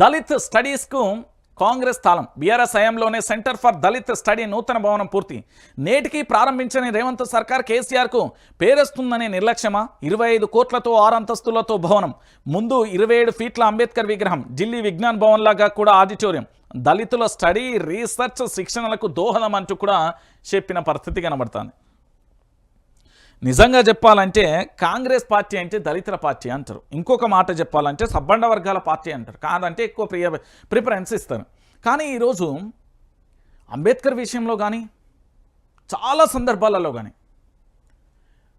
దళిత్ స్టడీస్కు కాంగ్రెస్ తాళం. బీఆర్ఎస్ హయాంలోనే centre for Dalit study నూతన భవనం పూర్తి. నేటికి ప్రారంభించని రేవంత్ సర్కార్ కేసీఆర్కు పేరేస్తుందనే నిర్లక్ష్యమా? ఇరవై ఐదు కోట్లతో ఆరు అంతస్తులతో భవనం. ముందు ఇరవై ఏడు ఫీట్ల అంబేద్కర్ విగ్రహం ఢిల్లీ విజ్ఞాన్ భవన్ లాగా కూడా ఆడిటోరియం. దళితుల స్టడీ రీసెర్చ్ శిక్షణలకు దోహదం అంటూ కూడా చెప్పిన పరిస్థితి కనబడుతుంది. నిజంగా చెప్పాలంటే కాంగ్రెస్ పార్టీ అంటే దళితుల పార్టీ అంటారు. ఇంకొక మాట చెప్పాలంటే సబ్బండ వర్గాల పార్టీ అంటారు. కాదంటే ఎక్కువ ప్రియ ప్రిఫరెన్స్ ఇస్తారు. కానీ ఈరోజు అంబేద్కర్ విషయంలో కానీ చాలా సందర్భాలలో కానీ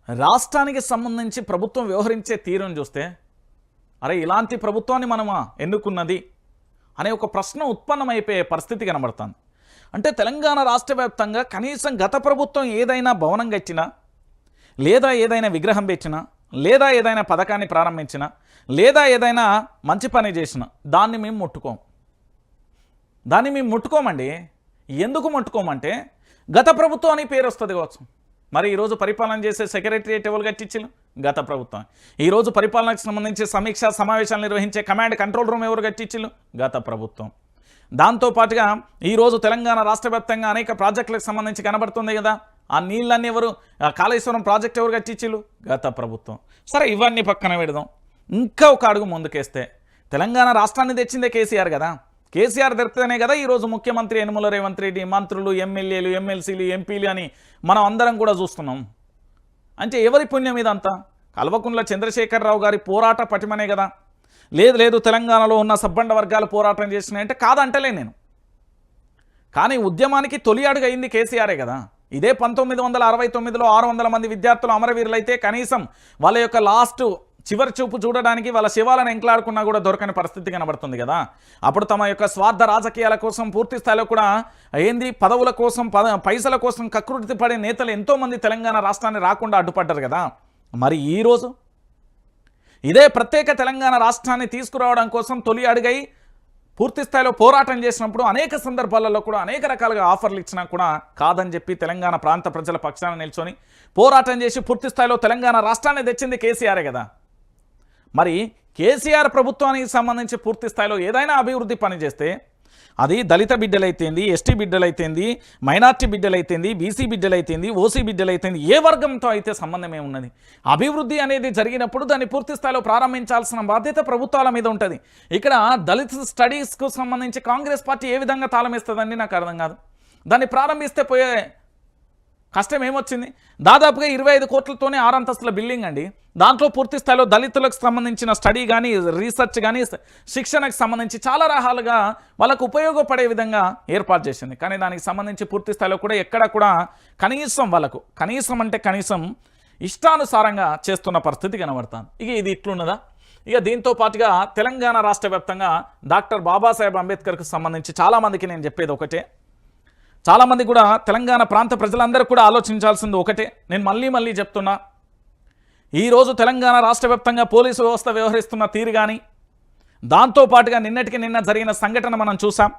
రాష్ట్రానికి సంబంధించి ప్రభుత్వం వ్యవహరించే తీరును చూస్తే అరే ఇలాంటి ప్రభుత్వాన్ని మనమా ఎన్నుకున్నది అనే ఒక ప్రశ్న ఉత్పన్నమైపోయే పరిస్థితి కనబడుతుంది. అంటే తెలంగాణ రాష్ట్ర వ్యాప్తంగా కనీసం గత ప్రభుత్వం ఏదైనా భవనం కట్టినా లేదా ఏదైనా విగ్రహం పెట్టినా లేదా ఏదైనా పథకాన్ని ప్రారంభించినా లేదా ఏదైనా మంచి పని చేసినా దాన్ని మేము ముట్టుకోం. దాన్ని మేము ముట్టుకోమండి. ఎందుకు ముట్టుకోమంటే గత ప్రభుత్వం అని పేరు వస్తుంది కావచ్చు. మరి ఈరోజు పరిపాలన చేసే సెక్రటరియట్ ఎవరు గట్టించారు గత ప్రభుత్వం. ఈరోజు పరిపాలనకు సంబంధించి సమీక్ష సమావేశాలు నిర్వహించే కమాండ్ కంట్రోల్ రూమ్ ఎవరు గట్టించారు గత ప్రభుత్వం. దాంతోపాటుగా ఈరోజు తెలంగాణ రాష్ట్ర వ్యాప్తంగా అనేక ప్రాజెక్టులకు సంబంధించి కనబడుతుంది కదా. ఆ నీళ్ళన్నీ ఎవరు? ఆ కాళేశ్వరం ప్రాజెక్ట్ ఎవరు కట్టించిళ్ళు? గత ప్రభుత్వం. సరే ఇవన్నీ పక్కన పెడదాం. ఇంకా ఒక అడుగు ముందుకేస్తే తెలంగాణ రాష్ట్రాన్ని తెచ్చిందే కేసీఆర్ కదా? కేసీఆర్ దొరికితేనే కదా ఈరోజు ముఖ్యమంత్రి యనుమల రేవంత్ రెడ్డి మంత్రులు ఎమ్మెల్యేలు ఎమ్మెల్సీలు ఎంపీలు అని మనం అందరం కూడా చూస్తున్నాం. అంటే ఎవరి పుణ్యం ఇదంతా? కల్వకుంట్ల చంద్రశేఖరరావు గారి పోరాట పటిమనే కదా? లేదు లేదు తెలంగాణలో ఉన్న సబ్బండ వర్గాలు పోరాటం చేసినాయంటే కాదంటలే నేను. కానీ ఉద్యమానికి తొలి అడుగు అయింది కేసీఆరే కదా? ఇదే పంతొమ్మిది వందల అరవై తొమ్మిదిలో ఆరు వందల మంది విద్యార్థులు అమరవీరులైతే కనీసం వాళ్ళ యొక్క లాస్ట్ చివరి చూపు చూడడానికి వాళ్ళ శివాలను ఎంకలాడుకున్నా కూడా దొరకని పరిస్థితి కనబడుతుంది కదా. అప్పుడు తమ యొక్క స్వార్థ రాజకీయాల కోసం పూర్తి స్థాయిలో కూడా ఏంది పదవుల కోసం పద పైసల కోసం కకృతి పడే నేతలు ఎంతోమంది తెలంగాణ రాష్ట్రాన్ని రాకుండా అడ్డుపడ్డారు కదా. మరి ఈరోజు ఇదే ప్రత్యేక తెలంగాణ రాష్ట్రాన్ని తీసుకురావడం కోసం తొలి అడుగై పూర్తి స్థాయిలో పోరాటం చేసినప్పుడు అనేక సందర్భాలలో కూడా అనేక రకాలుగా ఆఫర్లు ఇచ్చినా కూడా కాదని చెప్పి తెలంగాణ ప్రాంత ప్రజల పక్షాన నిల్చొని పోరాటం చేసి పూర్తి స్థాయిలో తెలంగాణ రాష్ట్రాన్ని తెచ్చింది కేసీఆరే కదా. మరి కేసీఆర్ ప్రభుత్వానికి సంబంధించి పూర్తి స్థాయిలో ఏదైనా అభివృద్ధి పని చేస్తే అది దళిత బిడ్డలైతేంది ఎస్టీ బిడ్డలైతేంది మైనార్టీ బిడ్డలైతేంది బీసీ బిడ్డలైతేంది ఓసీ బిడ్డలైతేంది ఏ వర్గంతో అయితే సంబంధమే ఉన్నది. అభివృద్ధి అనేది జరిగినప్పుడు దాన్ని పూర్తి స్థాయిలో ప్రారంభించాల్సిన బాధ్యత ప్రభుత్వాల మీద ఉంటుంది. ఇక్కడ దళిత స్టడీస్కు సంబంధించి కాంగ్రెస్ పార్టీ ఏ విధంగా తాళమిస్తుందండి నాకు అర్థం కాదు. దాన్ని ప్రారంభిస్తే పోయే కష్టం ఏమొచ్చింది? దాదాపుగా ఇరవై ఐదు కోట్లతోనే ఆరు అంతస్తుల బిల్డింగ్ అండి. దాంట్లో పూర్తి స్థాయిలో దళితులకు సంబంధించిన స్టడీ కానీ రీసెర్చ్ కానీ శిక్షణకు సంబంధించి చాలా రకాలుగా వాళ్ళకు ఉపయోగపడే విధంగా ఏర్పాటు చేసింది. కానీ దానికి సంబంధించి పూర్తి స్థాయిలో కూడా ఎక్కడ కూడా కనీసం వాళ్ళకు కనీసం అంటే కనీసం ఇష్టానుసారంగా చేస్తున్న పరిస్థితి కనబడతాను ఇక ఇది ఇట్లున్నదా? ఇక దీంతో పాటుగా తెలంగాణ రాష్ట్ర వ్యాప్తంగా డాక్టర్ బాబాసాహెబ్ అంబేద్కర్కు సంబంధించి చాలామందికి నేను చెప్పేది ఒకటే. చాలామంది కూడా తెలంగాణ ప్రాంత ప్రజలందరూ కూడా ఆలోచించాల్సింది ఒకటే. నేను మళ్ళీ మళ్ళీ చెప్తున్నా ఈరోజు తెలంగాణ రాష్ట్ర వ్యాప్తంగా పోలీసు వ్యవస్థ వ్యవహరిస్తున్న తీరు కానీ దాంతోపాటుగా నిన్నటికి నిన్న జరిగిన సంఘటన మనం చూసాం.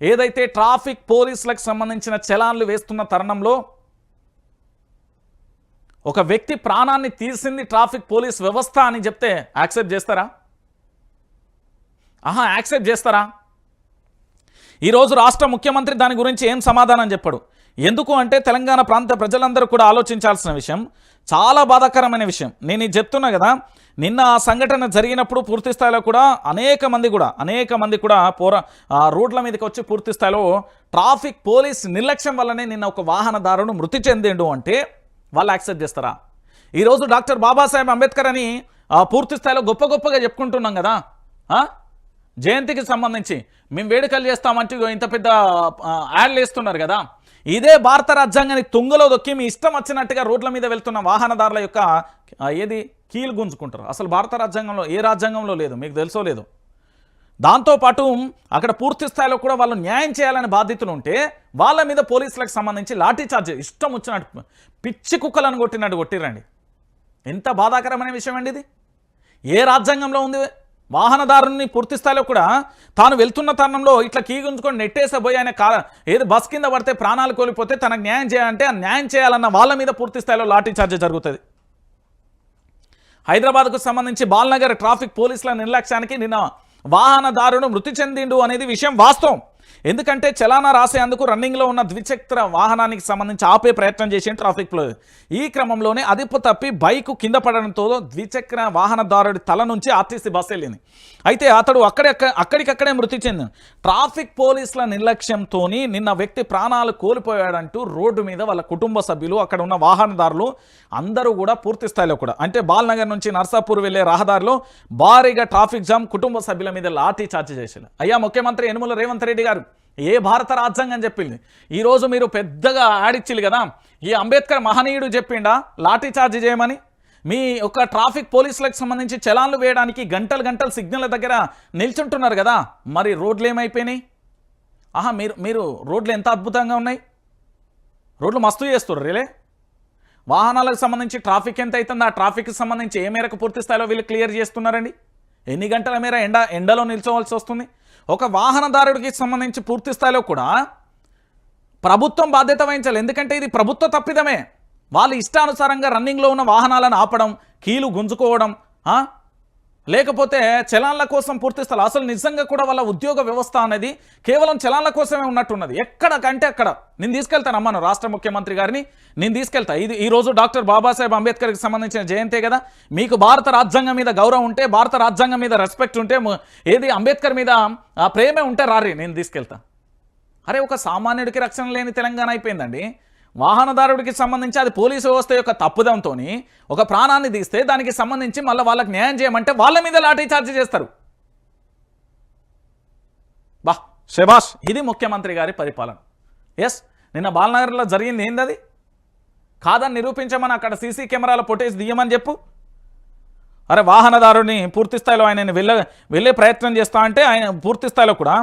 ఏదైతే ట్రాఫిక్ పోలీసులకు సంబంధించిన చలాన్లు వేస్తున్న తరుణంలో ఒక వ్యక్తి ప్రాణాన్ని తీసింది ట్రాఫిక్ పోలీస్ వ్యవస్థ అని చెప్తే యాక్సెప్ట్ చేస్తారా? ఆహా యాక్సెప్ట్ చేస్తారా? ఈరోజు రాష్ట్ర ముఖ్యమంత్రి దాని గురించి ఏం సమాధానం చెప్పాడు? ఎందుకు అంటే తెలంగాణ ప్రాంత ప్రజలందరూ కూడా ఆలోచించాల్సిన విషయం చాలా బాధాకరమైన విషయం. నేను ఇది చెప్తున్నా కదా నిన్న ఆ సంఘటన జరిగినప్పుడు పూర్తి స్థాయిలో కూడా అనేక మంది కూడా అనేక మంది కూడా పోరా రోడ్ల మీదకి వచ్చి పూర్తి స్థాయిలో ట్రాఫిక్ పోలీస్ నిర్లక్ష్యం వల్లనే నిన్న ఒక వాహనదారుడు మృతి చెందిండు అంటే వాళ్ళు యాక్సెప్ట్ చేస్తారా? ఈరోజు డాక్టర్ బాబాసాహెబ్ అంబేద్కర్ అని పూర్తి స్థాయిలో గొప్ప గొప్పగా చెప్పుకుంటున్నాం కదా ఆ? జయంతికి సంబంధించి మేము వేడుకలు చేస్తామంటే ఇంత పెద్ద యాడ్లు వేస్తున్నారు కదా. ఇదే భారత రాజ్యాంగాన్ని తుంగలో దొక్కి మీ ఇష్టం వచ్చినట్టుగా రోడ్ల మీద వెళ్తున్న వాహనదారుల యొక్క ఏది? కీలు గుంజుకుంటారు. అసలు భారత రాజ్యాంగంలో ఏ రాజ్యాంగంలో లేదు? మీకు తెలుసో లేదు? దాంతోపాటు అక్కడ పూర్తి స్థాయిలో కూడా వాళ్ళు న్యాయం చేయాలనే బాధ్యతలు ఉంటే వాళ్ళ మీద పోలీసులకు సంబంధించి లాఠీ చార్జ్ ఇష్టం వచ్చినట్టు పిచ్చి కుక్కలను కొట్టినట్టు కొట్టిరండి ఎంత బాధాకరమైన విషయం అండి ఇది? ఏ రాజ్యాంగంలో ఉంది? వాహనదారుని పూర్తి స్థాయిలో కూడా తాను వెళ్తున్న తరుణంలో ఇట్లా కీ గుంజుకొని నెట్టేసే ఆయన ఏది బస్ కింద పడితే ప్రాణాలు కోల్పోతే తనకు న్యాయం చేయాలంటే ఆ న్యాయం చేయాలన్న వాళ్ళ మీద పూర్తి స్థాయిలో లాఠీ చార్జ్ జరుగుతుంది. హైదరాబాద్కు సంబంధించి బాల్నగర్ ట్రాఫిక్ పోలీసుల నిర్లక్ష్యానికి నిన్న వాహనదారుడు మృతి చెందిండు అనేది విషయం వాస్తవం. ఎందుకంటే చలానా రాసేందుకు రన్నింగ్లో ఉన్న ద్విచక్ర వాహనానికి సంబంధించి ఆపే ప్రయత్నం చేసిన ట్రాఫిక్ ఫ్లో ఈ క్రమంలోనే అదుపు తప్పి బైకు కింద పడడంతో ద్విచక్ర వాహనదారుడి తల నుంచి ఆర్టీసీ బస్సు వెళ్ళింది. అయితే అతడు అక్కడే అక్కడికక్కడే మృతి చెందింది ట్రాఫిక్ పోలీసుల నిర్లక్ష్యంతో నిన్న వ్యక్తి ప్రాణాలు కోల్పోయాడంటూ రోడ్డు మీద వాళ్ళ కుటుంబ సభ్యులు అక్కడ ఉన్న వాహనదారులు అందరూ కూడా పూర్తి స్థాయిలో కూడా. అంటే బాల్నగర్ నుంచి నర్సాపూర్ వెళ్ళే రహదారిలో భారీగా ట్రాఫిక్ జామ్ కుటుంబ సభ్యుల మీద లాఠీ చార్జ్ చేశారు. అయ్యా ముఖ్యమంత్రి యనుమల రేవంత్ రెడ్డి గారు ఏ భారత రాజ్యాంగం చెప్పింది? ఈరోజు మీరు పెద్దగా ఆడిచ్చిల్లు కదా. ఈ అంబేద్కర్ మహనీయుడు చెప్పిండా? లాఠీ చార్జ్ చేయమని? మీ యొక్క ట్రాఫిక్ పోలీసులకు సంబంధించి చలాన్లు వేయడానికి గంటలు గంటలు సిగ్నల్ దగ్గర నిల్చుంటున్నారు కదా. మరి రోడ్లు ఏమైపోయినాయి? ఆహా మీరు మీరు రోడ్లు ఎంత అద్భుతంగా ఉన్నాయి? రోడ్లు మస్తు చేస్తారు రేలే. వాహనాలకు సంబంధించి ట్రాఫిక్ ఎంత అవుతుంది ఆ ట్రాఫిక్కి సంబంధించి ఏ మేరకు పూర్తి స్థాయిలో వీళ్ళు క్లియర్ చేస్తున్నారండి? ఎన్ని గంటల మేర ఎండ ఎండలో నిల్చోవాల్సి వస్తుంది? ఒక వాహనదారుడికి సంబంధించి పూర్తి స్థాయిలో కూడా ప్రభుత్వం బాధ్యత వహించాలి. ఎందుకంటే ఇది ప్రభుత్వ తప్పిదమే. వాళ్ళు ఇష్టానుసారంగా రన్నింగ్లో ఉన్న వాహనాలను ఆపడం కీలు గుంజుకోవడం లేకపోతే చలాన్ల కోసం పూర్తి స్థలం అసలు నిజంగా కూడా వాళ్ళ ఉద్యోగ వ్యవస్థ అనేది కేవలం చలాన్ల కోసమే ఉన్నట్టున్నది. ఎక్కడ కంటే అక్కడ. నేను తీసుకెళ్తానమ్మాను రాష్ట్ర ముఖ్యమంత్రి గారిని. నేను తీసుకెళ్తా. ఇది ఈరోజు డాక్టర్ బాబాసాహెబ్ అంబేద్కర్కి సంబంధించిన జయంతే కదా. మీకు భారత రాజ్యాంగం మీద గౌరవం ఉంటే భారత రాజ్యాంగం మీద రెస్పెక్ట్ ఉంటే ఏది అంబేద్కర్ మీద ఆ ప్రేమే ఉంటే రారి నేను తీసుకెళ్తా. అరే ఒక సామాన్యుడికి రక్షణ లేని తెలంగాణ అయిపోయిందండి. వాహనదారుడికి సంబంధించి అది పోలీసు వ్యవస్థ యొక్క తప్పుదంతో ఒక ప్రాణాన్ని తీస్తే దానికి సంబంధించి మళ్ళీ వాళ్ళకి న్యాయం చేయమంటే వాళ్ళ మీద లాఠీ చార్జ్ చేస్తారు. బా శభాష్. ఇది ముఖ్యమంత్రి గారి పరిపాలన. ఎస్ నిన్న బాలనగర్లో జరిగింది ఏందది? కాదని నిరూపించమని అక్కడ సీసీ కెమెరాల ఫుటేజ్ తీయమని చెప్పు. అరే వాహనదారుని పూర్తి స్థాయిలో ఆయన వెళ్ళ వెళ్ళే ప్రయత్నం చేస్తా అంటే ఆయన పూర్తి స్థాయిలో కూడా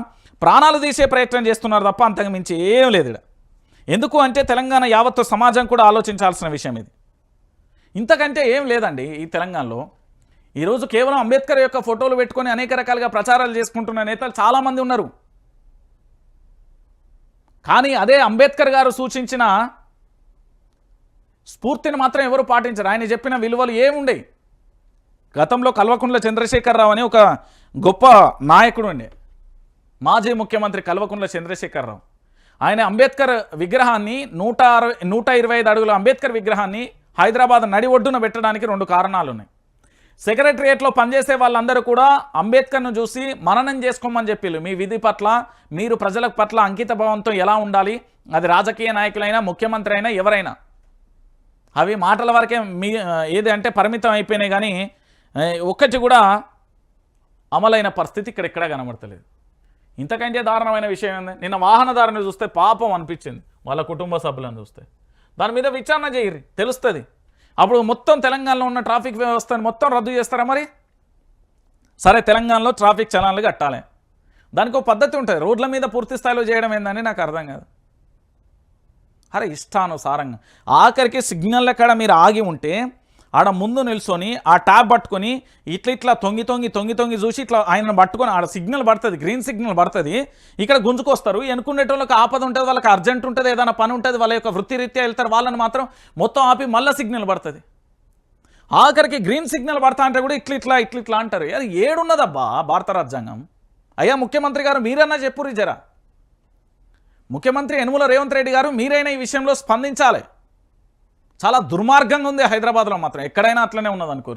ప్రాణాలు తీసే ప్రయత్నం చేస్తున్నారు తప్ప అంతకు మించి ఏం లేదు ఈడ. ఎందుకు అంటే తెలంగాణ యావత్తు సమాజం కూడా ఆలోచించాల్సిన విషయం ఇది. ఇంతకంటే ఏం లేదండి ఈ తెలంగాణలో. ఈరోజు కేవలం అంబేద్కర్ యొక్క ఫోటోలు పెట్టుకొని అనేక రకాలుగా ప్రచారాలు చేసుకుంటున్న నేతలు చాలామంది ఉన్నారు. కానీ అదే అంబేద్కర్ గారు సూచించిన స్ఫూర్తిని మాత్రం ఎవరు పాటించరు. ఆయన చెప్పిన విలువలు ఏముండే గతంలో కల్వకుంట్ల చంద్రశేఖరరావు అని ఒక గొప్ప నాయకుడు ఉండే. మాజీ ముఖ్యమంత్రి కల్వకుంట్ల చంద్రశేఖరరావు. ఆయన అంబేద్కర్ విగ్రహాన్ని నూట అరవై నూట ఇరవై ఐదు అడుగుల అంబేద్కర్ విగ్రహాన్ని హైదరాబాద్ నడి ఒడ్డున పెట్టడానికి రెండు కారణాలు ఉన్నాయి సెక్రటరియట్లో పనిచేసే వాళ్ళందరూ కూడా అంబేద్కర్ను చూసి మననం చేసుకోమని చెప్పిళ్ళు. మీ విధి పట్ల మీరు ప్రజల పట్ల అంకిత భావంతో ఎలా ఉండాలి? అది రాజకీయ నాయకులైనా ముఖ్యమంత్రి అయినా ఎవరైనా. అవి మాటల వరకే మీ ఏది అంటే పరిమితం అయిపోయినాయి కానీ ఒక్కటి కూడా అమలైన పరిస్థితి ఇక్కడ ఎక్కడా కనబడతలేదు. ఇంతకంటే దారుణమైన విషయం ఏంది? నిన్న వాహనదారుని చూస్తే పాపం అనిపించింది. వాళ్ళ కుటుంబ సభ్యులను చూస్తే. దాని మీద విచారణ చేయరు తెలుస్తుంది. అప్పుడు మొత్తం తెలంగాణలో ఉన్న ట్రాఫిక్ వ్యవస్థను మొత్తం రద్దు చేస్తారా మరి? సరే తెలంగాణలో ట్రాఫిక్ చలాన్లు కట్టాలి. దానికి ఒక పద్ధతి ఉంటుంది. రోడ్ల మీద పూర్తి స్థాయిలో చేయడం ఏందని నాకు అర్థం కాదు. అరే ఇష్టానుసారంగా. ఆఖరికి సిగ్నల్ ఎక్కడ మీరు ఆగి ఉంటే ఆడ ముందు నిల్చొని ఆ ట్యాబ్ పట్టుకొని ఇట్లా ఇట్లా తొంగి తొంగి తొంగి తొంగి చూసి ఇట్లా ఆయనను పట్టుకొని ఆడ సిగ్నల్ పడుతుంది గ్రీన్ సిగ్నల్ పడుతుంది. ఇక్కడ గుంజుకొస్తారు. ఎనుకునేటోళ్ళకి ఆపద ఉంటుంది వాళ్ళకి అర్జెంట్ ఉంటుంది ఏదైనా పని ఉంటుంది వాళ్ళ యొక్క వృత్తిరీత్యా వెళ్తారు వాళ్ళని మాత్రం మొత్తం ఆపి మళ్ళీ సిగ్నల్ పడుతుంది. ఆఖరికి గ్రీన్ సిగ్నల్ పడతా అంటే కూడా ఇట్లా ఇట్లా ఇట్లా ఇట్లా అంటారు. అది ఏడున్నదబ్బా భారత రాజ్యాంగం. అయ్యా ముఖ్యమంత్రి గారు మీరన్నా చెప్పుర్రి జరా. ముఖ్యమంత్రి యనుమల రేవంత్ రెడ్డి గారు మీరైనా ఈ విషయంలో స్పందించాలి. చాలా దుర్మార్గంగా ఉంది హైదరాబాద్లో మాత్రం. ఎక్కడైనా అట్లనే ఉన్నది అనుకో